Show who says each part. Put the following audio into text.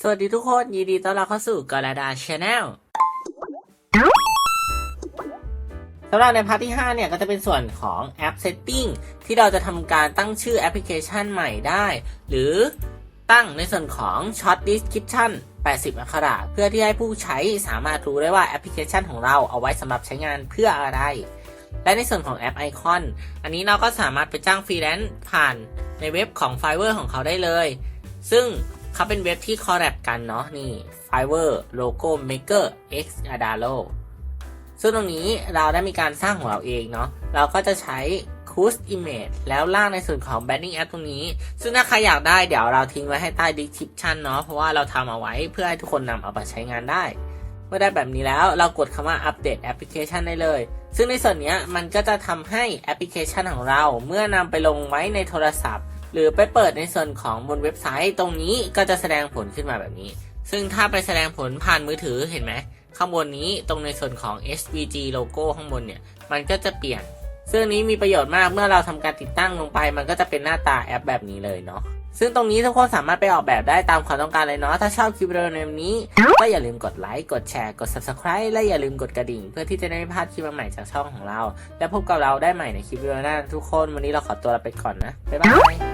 Speaker 1: สวัสดีทุกคน ยินดีต้อนรับเข้าสู่กราดาชาแนลสำหรับในพาร์ทที่ 5 เนี่ย ก็จะเป็นส่วนของแอป Setting ที่เราจะทำการตั้งชื่อแอปพลิเคชันใหม่ได้ หรือตั้งในส่วนของ Short Description 80 อักขระ เพื่อที่ให้ผู้ใช้สามารถรู้ได้ว่าแอปพลิเคชันของเราเอาไว้สำหรับใช้งานเพื่ออะไร และในส่วนของแอปไอคอน อันนี้เราก็สามารถไปจ้างฟรีแลนซ์ผ่านในเว็บของ Fiverr ของเขาได้เลย ซึ่ง เขาเป็นเว็บที่คอลแลบกันเนาะนี่ Fiverr Logo Maker X Adalo ซึ่งตรงนี้เราได้มีการสร้างของเราเองเนาะเราก็จะใช้ Cruise Image แล้วล่างในส่วนของ Branding App ตรงนี้ ซึ่งถ้าใครอยากได้เดี๋ยวเราทิ้งไว้ให้ใต้ description เนาะเพราะว่าเราทำเอาไว้เพื่อให้ทุกคนนำเอาไปใช้งานได้ เมื่อได้แบบนี้แล้วเรากดคำว่าอัปเดตแอปพลิเคชันได้เลย ซึ่งในส่วนนี้มันก็จะทำให้แอปพลิเคชันของเรา เมื่อนำไปลงไว้ในโทรศัพท์ หรือไปเปิดในส่วนของบนเว็บไซต์ตรงนี้ก็จะแสดงผลขึ้นมาแบบนี้ ซึ่งถ้าไปแสดงผลผ่านมือถือเห็นไหมข้างบนนี้ตรงในส่วนของ SVG โลโก้ข้างบนเนี่ย มันก็จะเปลี่ยน ซึ่งนนี้มีประโยชน์มากเมื่อเราทำการติดตั้งลงไป มันก็จะเป็นหน้าตาแอปแบบนี้เลยเนาะซึ่งตรงนี้ทุกคนสามารถไปออกแบบได้ตามความต้องการเลยเนาะ ถ้าชอบคลิปวิดีโอในวันนี้ ก็อย่าลืมกดไลค์ กดแชร์ กด subscribe และอย่าลืมกดกระดิ่ง เพื่อที่จะได้ไม่พลาดคลิปใหม่จากช่องของเรา และพบกับเราได้ใหม่ในคลิปวิดีโอหน้าทุกคน วันนี้เราขอตัวลาไปก่อนนะ บ๊ายบาย